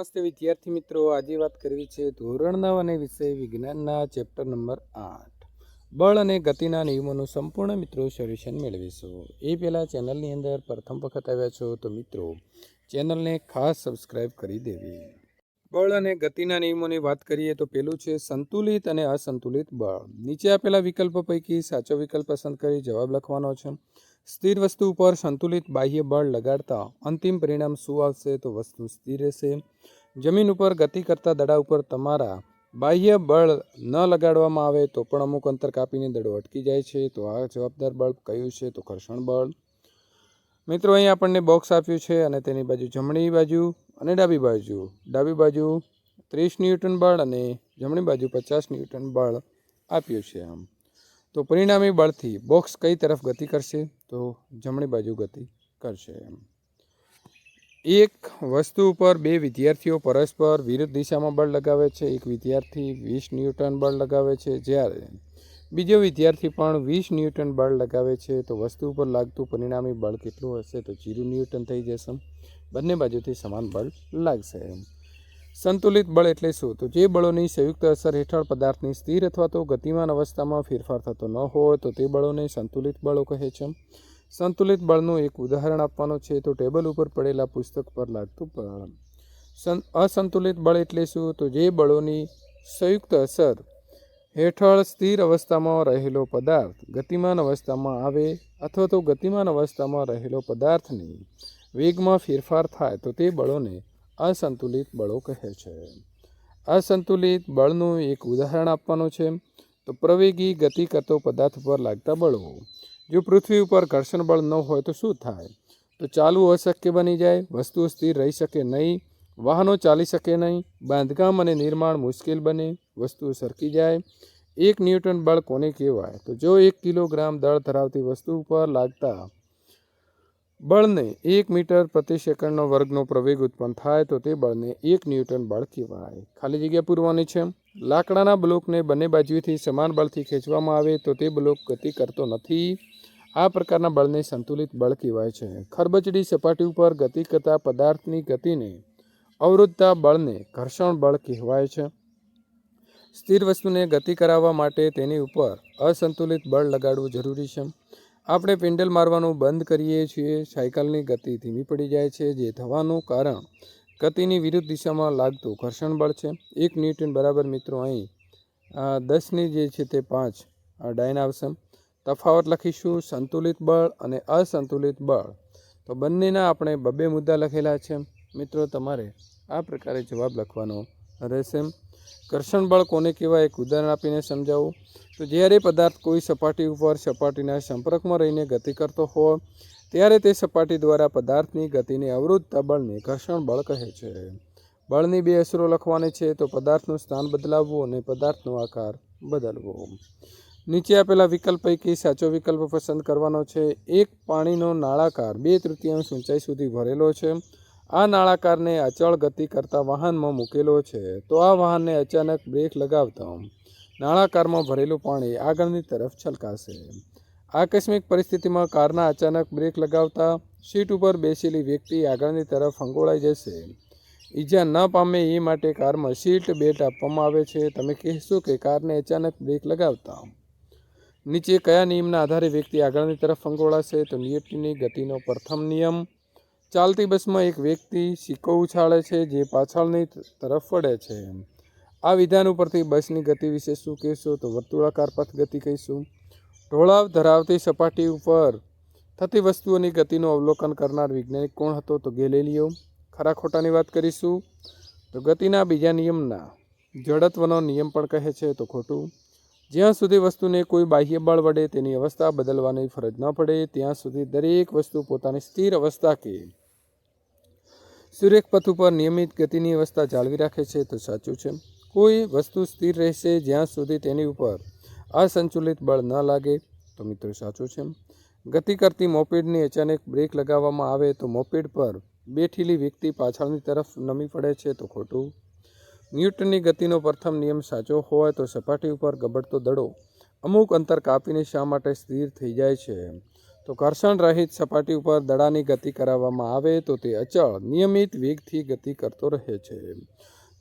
નમસ્તે વિદ્યાર્થી મિત્રો, આજે વાત કરવી છે ધોરણ નવ અને વિષય વિજ્ઞાનના ચેપ્ટર નંબર આઠ. બળ અને ગતિના નિયમોનું સંપૂર્ણ મિત્રો સોલ્યુશન મેળવીશું. એ પહેલાં ચેનલની અંદર પ્રથમ વખત આવ્યા છો તો મિત્રો, ચેનલને ખાસ સબસ્ક્રાઇબ કરી દેવી. બળ અને ગતિના નિયમોની વાત કરીએ તો પેલું છે સંતુલિત અને અસંતુલિત બળ. નીચે આપેલા વિકલ્પો પૈકી સાચો વિકલ્પ પસંદ કરી જવાબ લખવાનો છે. સ્થિર વસ્તુ ઉપર સંતુલિત બાહ્ય બળ લગાડતા અંતિમ પરિણામ શું આવશે તો વસ્તુ સ્થિર રહેશે. જમીન ઉપર ગતિ કરતા દડા ઉપર તમારા બાહ્ય બળ ન લગાડવામાં આવે તો પણ અમુક અંતર કાપીને દડો અટકી જાય છે. તો આ જવાબદાર બળ કયું છે? તો ઘર્ષણ બળ. મિત્રો, અહીં આપણને બોક્સ આપ્યું છે અને તેની બાજુ જમણી બાજુ અને ડાબી બાજુ. ડાબી બાજુ ત્રીસ ન્યૂટન બળ અને જમણી બાજુ પચાસ ન્યૂટન બળ આપ્યું છે આમ. તો પરિણામી બળથી બોક્સ કઈ તરફ ગતિ કરશે? તો જમણી બાજુ ગતિ કરશે એમ. એક વસ્તુ ઉપર બે વિદ્યાર્થીઓ પરસ્પર વિરુદ્ધ દિશામાં બળ લગાવે છે. એક વિદ્યાર્થી વીસ ન્યૂટન બળ લગાવે છે. જ્યારે બીજો વિદ્યાર્થી પણ વીસ ન્યૂટન બળ લગાવે છે, તો વસ્તુ ઉપર લાગતું પરિણામી બળ કેટલું હશે? તો જીરો ન્યૂટન થઈ જશે. બંને બાજુથી સમાન બળ લાગશે એમ. સંતુલિત બળ એટલે શું? તો જે બળોની સંયુક્ત અસર હેઠળ પદાર્થની સ્થિર અથવા તો ગતિમાન અવસ્થામાં ફેરફાર થતો ન હોય, તો તે બળોને સંતુલિત બળો કહે છે. સંતુલિત બળનું એક ઉદાહરણ આપવાનું છે. તો ટેબલ ઉપર પડેલા પુસ્તક પર લાગતું બળ અસંતુલિત બળ એટલે શું? તો જે બળોની સંયુક્ત અસર હેઠળ સ્થિર અવસ્થામાં રહેલો પદાર્થ ગતિમાન અવસ્થામાં આવે અથવા તો ગતિમાન અવસ્થામાં રહેલો પદાર્થની વેગમાં ફેરફાર થાય, તો તે બળોને અસંતુલિત બળો કહે છે. અસંતુલિત બળનું એક ઉદાહરણ આપવાનું છે. તો પ્રવેગી ગતિ કરતો પદાર્થ પર લાગતા બળો. જો પૃથ્વી ઉપર ઘર્ષણ બળ ન હોય તો શું થાય? તો ચાલવું અશક્ય બની જાય, વસ્તુઓ સ્થિર રહી શકે નહીં, વાહનો ચાલી શકે નહીં, બાંધકામ અને નિર્માણ મુશ્કેલ બને, વસ્તુઓ સરકી જાય. એક ન્યૂટન બળ કોને કહેવાય? તો જો એક કિલોગ્રામ દળ ધરાવતી વસ્તુ ઉપર લાગતા બળને એક મીટર પ્રતિ સેકન્ડનો વર્ગનો પ્રવેગ ઉત્પન્ન થાય તો તે બળને એક ન્યૂટન બળ કહેવાય. ખાલી જગ્યા પૂરવાની છે. લાકડાના બ્લોકને બંને બાજુથી સમાન બળથી ખેંચવામાં આવે તો તે બ્લોક ગતિ કરતો નથી. આ પ્રકારના બળને સંતુલિત બળ કહેવાય છે. ખરબચડી સપાટી ઉપર ગતિ કરતા પદાર્થની ગતિને અવરોધતા બળને ઘર્ષણ બળ કહેવાય છે. સ્થિર વસ્તુને ગતિ કરાવવા માટે તેની ઉપર અસંતુલિત બળ લગાડવું જરૂરી છે. આપણે પેન્ડલ મારવાનું બંધ કરીએ છીએ. સાયકલની ગતિ ધીમી પડી જાય છે, જે થવાનું કારણ ગતિની વિરુદ્ધ દિશામાં લાગતું ઘર્ષણ બળ છે. એક ન્યૂટન બરાબર મિત્રો અહીં દસની જે છે તે પાંચ ડાયન આવશે તફાવત લખીશું, સંતુલિત બળ અને અસંતુલિત બળ. તો બંનેના આપણે બબ્બે મુદ્દા લખેલા છે. મિત્રો, તમારે આ પ્રકારે જવાબ લખવાનો રહેશે ઘર્ષણ બળ કોને કહેવાય એક ઉદાહરણ આપીને સમજાવું. તો જ્યારે પદાર્થ કોઈ સપાટી ઉપર સપાટીના સંપર્કમાં રહીને ગતિ કરતો હોય, ત્યારે તે સપાટી દ્વારા પદાર્થની ગતિને અવરોધતા બળને ઘર્ષણ બળ કહે છે. બળની બે અસરો લખવાની છે, તો પદાર્થનું સ્થાન બદલાવવું અને પદાર્થનો આકાર બદલવો. નીચે આપેલા વિકલ્પ પૈકી સાચો વિકલ્પ પસંદ કરવાનો છે. એક પાણીનો નાળાકાર બે તૃતીયાંશ ઊંચાઈ સુધી ભરેલો છે. આ નાળાકારને અચળ ગતિ કરતા વાહનમાં મૂકેલો છે, તો આ વાહનને અચાનક બ્રેક લગાવતા નાળાકારમાં ભરેલું પાણી આગળની તરફ છલકાશે. આકસ્મિક પરિસ્થિતિમાં કારના અચાનક બ્રેક લગાવતા સીટ ઉપર બેસેલી વ્યક્તિ આગળની તરફ ફંગોળાઈ જશે. ઈજા ન પામે એ માટે કારમાં સીટ બેલ્ટ આપવામાં આવે છે. તમે કહેશો કે કારને અચાનક બ્રેક લગાવતા? નીચે કયા નિયમના આધારે વ્યક્તિ આગળની તરફ ફંગોળાશે તો નિયતિની ગતિનો પ્રથમ નિયમ ચાલતી બસમાં એક વ્યક્તિ સિક્કો ઉછાળે છે, જે પાછળની તરફ વળે છે. આ વિધાન ઉપરથી બસની ગતિ વિશે શું કહેશો? તો વર્તુળાકાર પથ ગતિ કહીશું. ઢોળાવ ધરાવતી સપાટી ઉપર થતી વસ્તુઓની ગતિનું અવલોકન કરનાર વૈજ્ઞાનિક કોણ હતો? તો ગેલેલિયો. ખરા ખોટાની વાત કરીશું. તો ગતિના બીજા નિયમના. જડત્વનો નિયમ પણ કહે છે, તો ખોટું. જ્યાં સુધી વસ્તુને કોઈ બાહ્ય બળ વડે તેની અવસ્થા બદલવાની ફરજ ન પડે, ત્યાં સુધી દરેક વસ્તુ પોતાની સ્થિર અવસ્થા કે સુરેખ પથ ઉપર નિયમિત ગતિની અવસ્થા જાળવી રાખે છે તો સાચું છે. કોઈ વસ્તુ સ્થિર રહેશે જ્યાં સુધી તેની ઉપર અસંતુલિત બળ ન લાગે, તો મિત્રો સાચું છે. ગતિ કરતી મોપેડની અચાનક બ્રેક લગાવવામાં આવે તો મોપેડ પર બેઠેલી વ્યક્તિ પાછળની તરફ નમી પડે છે તો ખોટું. ન્યૂટનની ગતિનો પ્રથમ નિયમ સાચો હોય તો સપાટી ઉપર ગબડતો દડો અમુક અંતર કાપીને શા માટે સ્થિર થઈ જાય છે? તો ઘર્ષણ રહિત સપાટી ઉપર દડાની ગતિ કરાવવામાં આવે તો તે અચળ, નિયમિત વેગથી ગતિ કરતો રહે છે.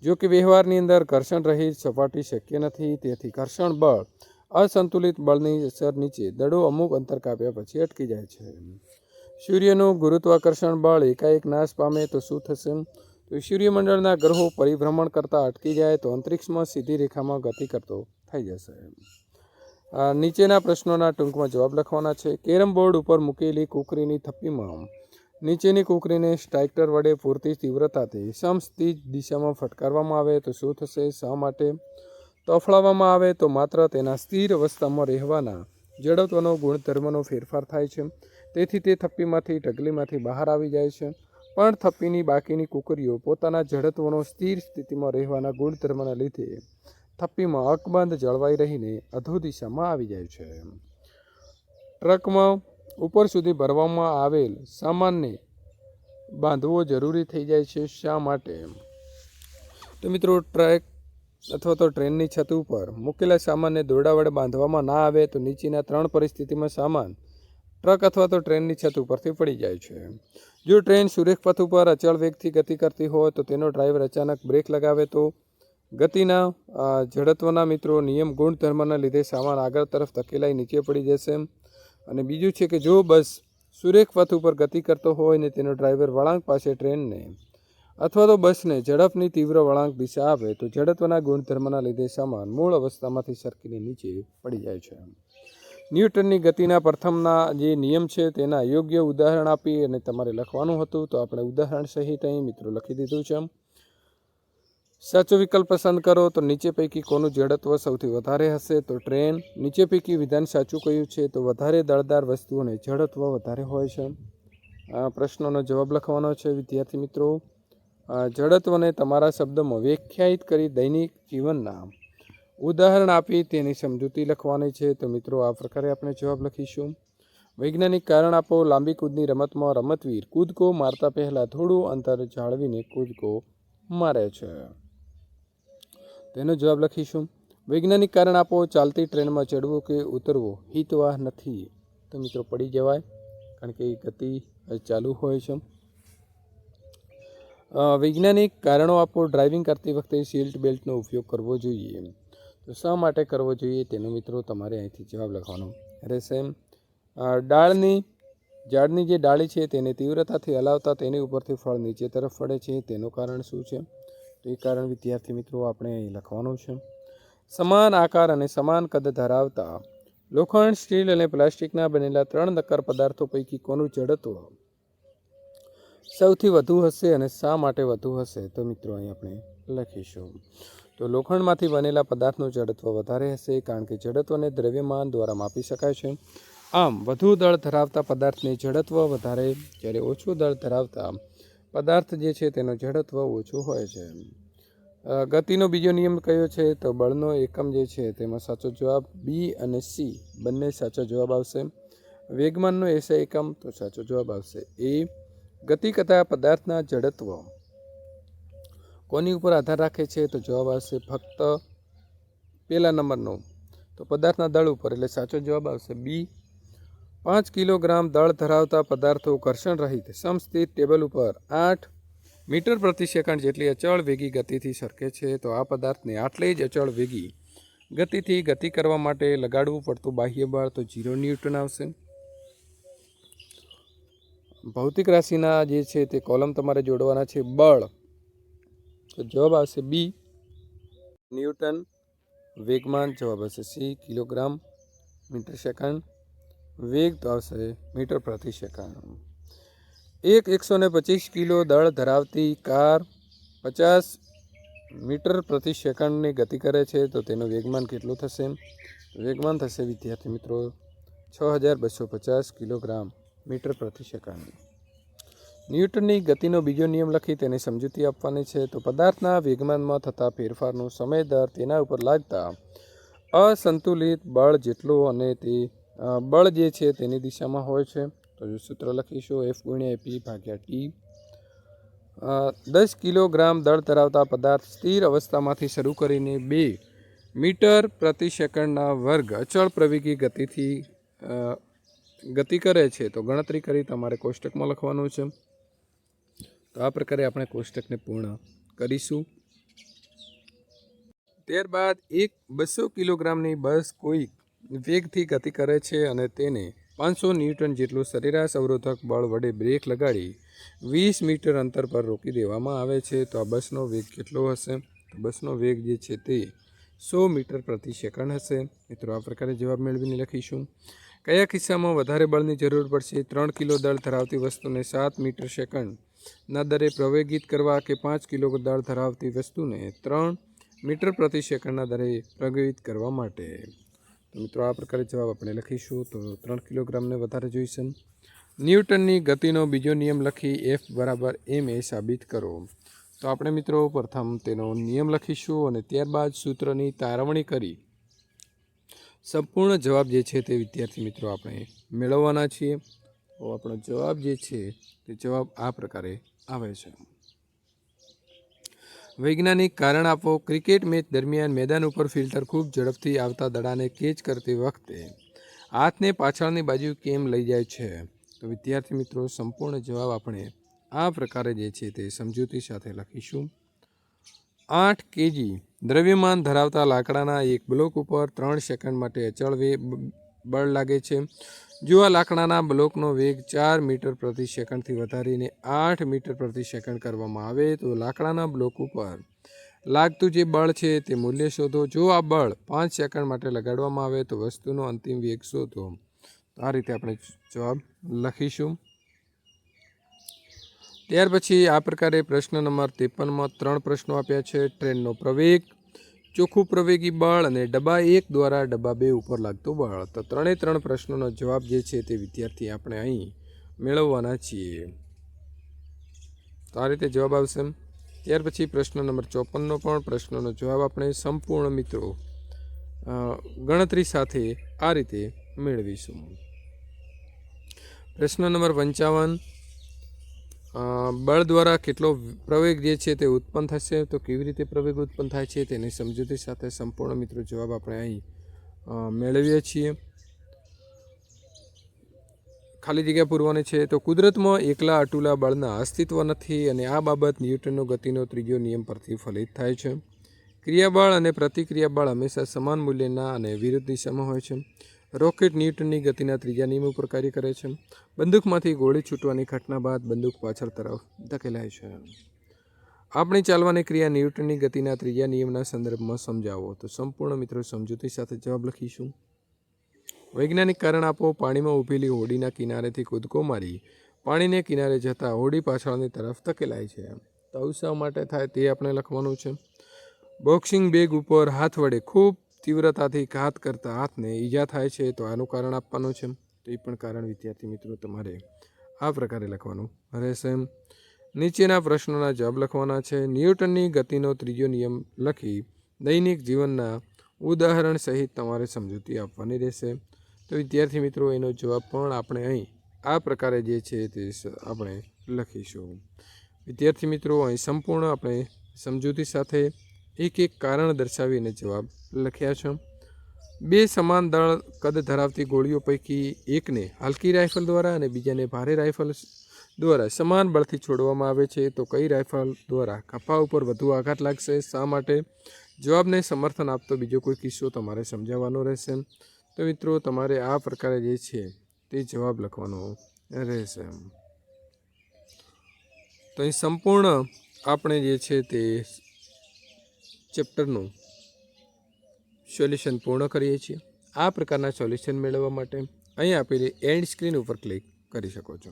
જો કે વ્યવહારની અંદર ઘર્ષણ રહિત સપાટી શક્ય નથી, તેથી ઘર્ષણ બળ અસંતુલિત બળની અસર નીચે દડો અમુક અંતર કાપ્યા પછી અટકી જાય છે. સૂર્યનું ગુરુત્વાકર્ષણ બળ એકાએક નાશ પામે તો શું થશે? તો સૂર્યમંડળના ગ્રહો પરિભ્રમણ કરતાં અટકી જાય તો અંતરિક્ષમાં સીધી રેખામાં ગતિ કરતો થઈ જશે. નીચેના પ્રશ્નોના ટૂંકમાં જવાબ લખવાના છે. કેરમ બોર્ડ ઉપર મૂકેલી કુકરીની થપ્પીમાં નીચેની કુકરીને સ્ટ્રાઇકર વડે પૂરતી તીવ્રતાથી સમસ્થિત દિશામાં ફટકારવામાં આવે તો શું થશે? શા માટે તોફળાવવામાં આવે તો માત્ર તેના સ્થિર અવસ્થામાં રહેવાના જડત્વનો ગુણધર્મનો ફેરફાર થાય છે. તેથી તે થપ્પીમાંથી ઢગલીમાંથી બહાર આવી જાય છે. પણ થપ્પીની બાકીની કુકરીઓ પોતાના જડત્વનો સ્થિર સ્થિતિમાં રહેવાના ગુણધર્મના લીધે થપ્પીમાં અકબંધ જળવાઈ રહીને અધો દિશામાં આવી જાય છે. ટ્રકમાં ઉપર સુધી ભરવામાં આવેલ સામાનને બાંધવો જરૂરી થઈ જાય છે શા માટે? તો મિત્રો, ટ્રક અથવા તો ટ્રેનની છત ઉપર મૂકેલા સામાનને દોરડા વડે બાંધવામાં ના આવે તો નીચેના ત્રણ પરિસ્થિતિમાં સામાન ટ્રક અથવા તો ટ્રેનની છત ઉપરથી પડી જાય છે. જો ટ્રેન સુરેખ પથ ઉપર અચળ વેગથી ગતિ કરતી હોય તો તેનો ડ્રાઈવર અચાનક બ્રેક લગાવે તો ગતિના જડત્વના મિત્રો, નિયમ ગુણધર્મના લીધે સામાન આગળ તરફ ધકેલાઈ નીચે પડી જશે. અને બીજું છે કે જો બસ સુરેખ પથ ઉપર ગતિ કરતો હોય ને તેનો ડ્રાઈવર વળાંક પાસે ટ્રેનને અથવા તો બસને ઝડપની તીવ્ર વળાંક દિશા આપે, તો જડત્વના ગુણધર્મના લીધે સામાન મૂળ અવસ્થામાંથી સરકીને નીચે પડી જાય છે. ન્યૂટનની ગતિના પ્રથમના જે નિયમ છે તેના યોગ્ય ઉદાહરણ આપી અને તમારે લખવાનું હતું, તો આપણે ઉદાહરણ સહિત અહીં મિત્રો લખી દીધું છે. સાચો વિકલ્પ પસંદ કરો તો નીચે પૈકી કોનું જડત્વ સૌથી વધારે હશે તો ટ્રેન. નીચે પૈકી વિધાન સાચું કહ્યું છે તો વધારે દળદાર વસ્તુઓને જડત્વ વધારે હોય છે. આ પ્રશ્નોનો જવાબ લખવાનો છે. વિદ્યાર્થી મિત્રો જડત્વને તમારા શબ્દમાં વ્યાખ્યાયિત કરી દૈનિક જીવનના ઉદાહરણ આપી તેની સમજૂતી લખવાની છે. તો મિત્રો, આ પ્રકારે આપણે જવાબ લખીશું. વૈજ્ઞાનિક કારણ આપો, લાંબી કૂદની રમતમાં રમતવીર કૂદકો મારતા પહેલાં થોડું અંતર જાળવીને કૂદકો મારે છે. તેનો જવાબ લખીશું. વૈજ્ઞાનિક કારણ આપો, ચાલતી ટ્રેનમાં ચડવું કે ઉતરવું? હિતવાહ નથી. તો મિત્રો પડી જવાય, કારણ કે એ ગતિ ચાલુ હોય છે. વૈજ્ઞાનિક કારણો આપો, ડ્રાઇવિંગ કરતી વખતે સીટ બેલ્ટનો ઉપયોગ કરવો જોઈએ. તો શા માટે કરવો જોઈએ? તેનો મિત્રો તમારે અહીંથી જવાબ લખવાનો. રહેશે ડાળની, ઝાડની જે ડાળી છે તેને તીવ્રતાથી હલાવતા તેની ઉપરથી ફળ નીચે તરફ ફળે છે. તેનું કારણ શું છે? તો એ કારણ વિદ્યાર્થી મિત્રો આપણે અહીં લખવાનું છે. સમાન આકાર અને સમાન કદ ધરાવતા લોખંડ, સ્ટીલ અને પ્લાસ્ટિકના બનેલા ત્રણ નક્કર પદાર્થો પૈકી કોનું જડત્વ સૌથી વધુ હશે અને શા માટે વધુ હશે તો મિત્રો અહીં આપણે લખીશું. તો લોખંડમાંથી બનેલા પદાર્થનું જડત્વ વધારે હશે કારણ કે જડત્વને દ્રવ્યમાન દ્વારા માપી શકાય છે. આમ વધુ દળ ધરાવતા પદાર્થને જડત્વ વધારે, જ્યારે ઓછું દળ ધરાવતા પદાર્થ જે છે તેનો જડત્વ ઓછું હોય છે. ગતિનો બીજો નિયમ કયો છે? તો બળનો એકમ જે છે તેમાં સાચો જવાબ બી અને સી. બંને સાચો જવાબ આવશે. વેગમાનનો એસે એકમ, તો સાચો જવાબ આવશે એ. ગતિ કરતા પદાર્થના જડત્વ. કોની ઉપર આધાર રાખે છે? તો જવાબ આવશે ફક્ત પહેલા નંબરનો. તો પદાર્થના દળ ઉપર, એટલે સાચો જવાબ આવશે બી. પાંચ કિલોગ્રામ દળ ધરાવતા પદાર્થો ઘર્ષણ રહિત સમસ્થિત ટેબલ ઉપર આઠ મીટર પ્રતિ સેકન્ડ જેટલી અચળ વેગી ગતિથી સરકે છે, તો આ પદાર્થને આટલી જ અચળ વેગી ગતિથી ગતિ કરવા માટે લગાડવું પડતું બાહ્ય બળ, તો જીરો ન્યૂટન આવશે. ભૌતિક રાશિના જે છે તે કોલમ તમારે જોડવાના છે બળ. તો જવાબ આવશે બી, ન્યૂટન. વેગમાન જવાબ આવશે સી, કિલોગ્રામ મીટર સેકન્ડ. વેગ તો આવશે મીટર પ્રતિ સેકન્ડ એક એકસો ને પચીસ કિલો દળ ધરાવતી કાર પચાસ મીટર પ્રતિ સેકન્ડની ગતિ કરે છે, તો તેનું વેગમાન કેટલું થશે? વેગમાન થશે, વિદ્યાર્થી મિત્રો, છ હજાર બસો પચાસ કિલોગ્રામ મીટર પ્રતિ સેકન્ડ ન્યૂટનની ગતિનો બીજો નિયમ લખી તેની સમજૂતી આપવાની છે, તો પદાર્થના વેગમાનમાં થતા ફેરફારનો સમય દર તેના ઉપર લાગતા અસંતુલિત બળ જેટલું અને તે બળ જે છે તેની દિશામાં હોય છે. તો જો સૂત્ર લખીશું એફ ગુણ્યા એપી ભાગ્યા ટી દસ કિલોગ્રામ દળ ધરાવતા પદાર્થ સ્થિર અવસ્થામાંથી શરૂ કરીને બે મીટર પ્રતિ સેકન્ડના વર્ગ અચળ પ્રવેગી ગતિથી ગતિ કરે છે, તો ગણતરી કરી તમારે કોષ્ટકમાં લખવાનું છે. તો આ પ્રકારે આપણે કોષ્ટકને પૂર્ણ કરીશું. ત્યારબાદ એક બસો કિલોગ્રામની બસ કોઈ વેગથી ગતિ કરે છે અને તેને પાંચસો ન્યૂટન જેટલું સરેરાશ અવરોધક બળ વડે બ્રેક લગાડી વીસ મીટર અંતર પર રોકી દેવામાં આવે છે. તો આ બસનો વેગ કેટલો હશે? તો બસનો વેગ જે છે તે સો મીટર પ્રતિ સેકન્ડ હશે. મિત્રો, આ પ્રકારે જવાબ મેળવીને લખીશું. કયા કિસ્સામાં વધારે બળની જરૂર પડશે? ત્રણ કિલો દળ ધરાવતી વસ્તુને સાત મીટર સેકન્ડના દરે પ્રવેગિત કરવા કે પાંચ કિલો દળ ધરાવતી વસ્તુને ત્રણ મીટર પ્રતિ સેકન્ડના દરે પ્રવેગિત કરવા માટે? મિત્રો, આ પ્રકારે જવાબ આપણે લખીશું. તો ત્રણ કિલોગ્રામને વધારે જોઈશે. ન્યૂટનની ગતિનો બીજો નિયમ લખી એફ બરાબર એમ એ સાબિત કરો. તો આપણે મિત્રો, પ્રથમ તેનો નિયમ લખીશું અને ત્યારબાદ સૂત્રની તારવણી કરી. સંપૂર્ણ જવાબ જે છે તે વિદ્યાર્થી મિત્રો આપણે મેળવવાના છીએ. તો આપણો જવાબ જે છે તે જવાબ આ પ્રકારે આવે છે. વૈજ્ઞાનિક કારણ આપો, ક્રિકેટ મેચ દરમિયાન મેદાન ઉપર ફિલ્ટર ખૂબ ઝડપથી આવતા દડાને કેચ કરતી વખતે હાથને પાછળની બાજુ કેમ લઈ જાય છે? તો વિદ્યાર્થી મિત્રો, સંપૂર્ણ જવાબ આપણે આ પ્રકારે જે છે તે સમજૂતી સાથે લખીશું. આઠ કેજી દ્રવ્યમાન ધરાવતા લાકડાના એક બ્લોક ઉપર ત્રણ સેકન્ડ માટે અચળ બળ લાગે છે. જો આ લાકડાના બ્લોકનો વેગ ચાર મીટર પ્રતિ સેકન્ડથી વધારીને આઠ મીટર પ્રતિ સેકન્ડ કરવામાં આવે તો લાકડાના બ્લોક ઉપર લાગતું જે બળ છે તે મૂલ્ય શોધો. જો આ બળ પાંચ સેકન્ડ માટે લગાડવામાં આવે તો વસ્તુનો અંતિમ વેગ શોધો. આ રીતે આપણે જવાબ લખીશું. ત્યાર પછી આ પ્રકારે પ્રશ્ન નંબર ત્રેપનમાં ત્રણ પ્રશ્નો આપ્યા છે. ટ્રેનનો પ્રવેગ ચોખ્ખું પ્રવેગી બળ અને ડબ્બા એક દ્વારા ડબ્બા બે ઉપર લાગતું બળ તો ત્રણેય ત્રણ પ્રશ્નોનો જવાબ જે છે તે વિદ્યાર્થી આપણે અહીં મેળવવાના છીએ. તો આ રીતે જવાબ આવશે ત્યાર પછી પ્રશ્ન નંબર ચોપનનો પણ પ્રશ્નનો જવાબ આપણે સંપૂર્ણ મિત્રો ગણતરી સાથે આ રીતે મેળવીશું. પ્રશ્ન નંબર પંચાવન બળ દ્વારા કેટલો પ્રવેગ જે છે તે ઉત્પન્ન થશે, તો કેવી રીતે પ્રવેગ ઉત્પન્ન થાય છે તેની સમજૂતી સાથે સંપૂર્ણ મિત્રો જવાબ આપણે અહીં મેળવીએ છીએ. ખાલી જગ્યા પૂરવાની છે, તો કુદરતમાં એકલા અટુલા બળના અસ્તિત્વ નથી અને આ બાબત ન્યૂટનનો ગતિનો ત્રીજો નિયમ પરથી ફલિત થાય છે. ક્રિયાબળ અને પ્રતિક્રિયાબળ હંમેશા સમાન મૂલ્યના અને વિરુદ્ધ દિશામાં હોય છે. રોકેટ ન્યૂટનની ગતિના ત્રીજા નિયમ ઉપર કાર્ય કરે છે. બંદૂકમાંથી ગોળી છૂટવાની ઘટના બાદ બંદૂક પાછળ તરફ ધકેલાય છે. આપણી ચાલવાની ક્રિયા ન્યૂટનની ગતિના ત્રીજા નિયમના સંદર્ભમાં સમજાવો. તો સંપૂર્ણ મિત્રો સમજૂતી સાથે જવાબ લખીશું. વૈજ્ઞાનિક કારણ આપો, પાણીમાં ઊભેલી હોડીના કિનારેથી કૂદકો મારી, પાણીને કિનારે જતાં હોડી પાછળની તરફ ધકેલાય છે. તો આવું માટે થાય તે આપણે લખવાનું છે. બોક્સિંગ બેગ ઉપર હાથ વડે ખૂબ તીવ્રતાથી ઘાત કરતા હાથને ઈજા થાય છે તો આનું કારણ આપવાનું છે. તો એ પણ કારણ વિદ્યાર્થી મિત્રો તમારે આ પ્રકારે લખવાનું રહેશે. નીચેના પ્રશ્નોના જવાબ લખવાના છે. ન્યૂટનની ગતિનો ત્રીજો નિયમ લખી દૈનિક જીવનના ઉદાહરણ સહિત તમારે સમજૂતી આપવાની રહેશે. તો વિદ્યાર્થી મિત્રો, એનો જવાબ પણ આપણે અહીં આ પ્રકારે જે છે તે આપણે લખીશું. વિદ્યાર્થી મિત્રો, અહીં સંપૂર્ણ આપણે સમજૂતી સાથે એક એક કારણ દર્શાવીને જવાબ લખ્યા છે. બે સમાન દળ કદ ધરાવતી ગોળીઓ પૈકી એકને હલકી રાઇફલ દ્વારા અને બીજાને ભારે રાઇફલ દ્વારા સમાન બળથી છોડવામાં આવે છે તો કઈ રાઇફલ દ્વારા કફા ઉપર વધુ આઘાત લાગશે? શા માટે? જવાબને સમર્થન આપતો બીજો કોઈ કિસ્સો તમારે સમજાવવાનો રહેશે. તો મિત્રો, તમારે આ પ્રકારે જે છે તે જવાબ લખવાનો રહેશે. તો અહીં સંપૂર્ણ આપણે જે છે તે ચેપ્ટરનું સોલ્યુશન પૂર્ણ કરીએ છીએ. આ પ્રકારના સોલ્યુશન મેળવવા માટે અહીં આપેલી એન્ડ સ્ક્રીન ઉપર ક્લિક કરી શકો છો.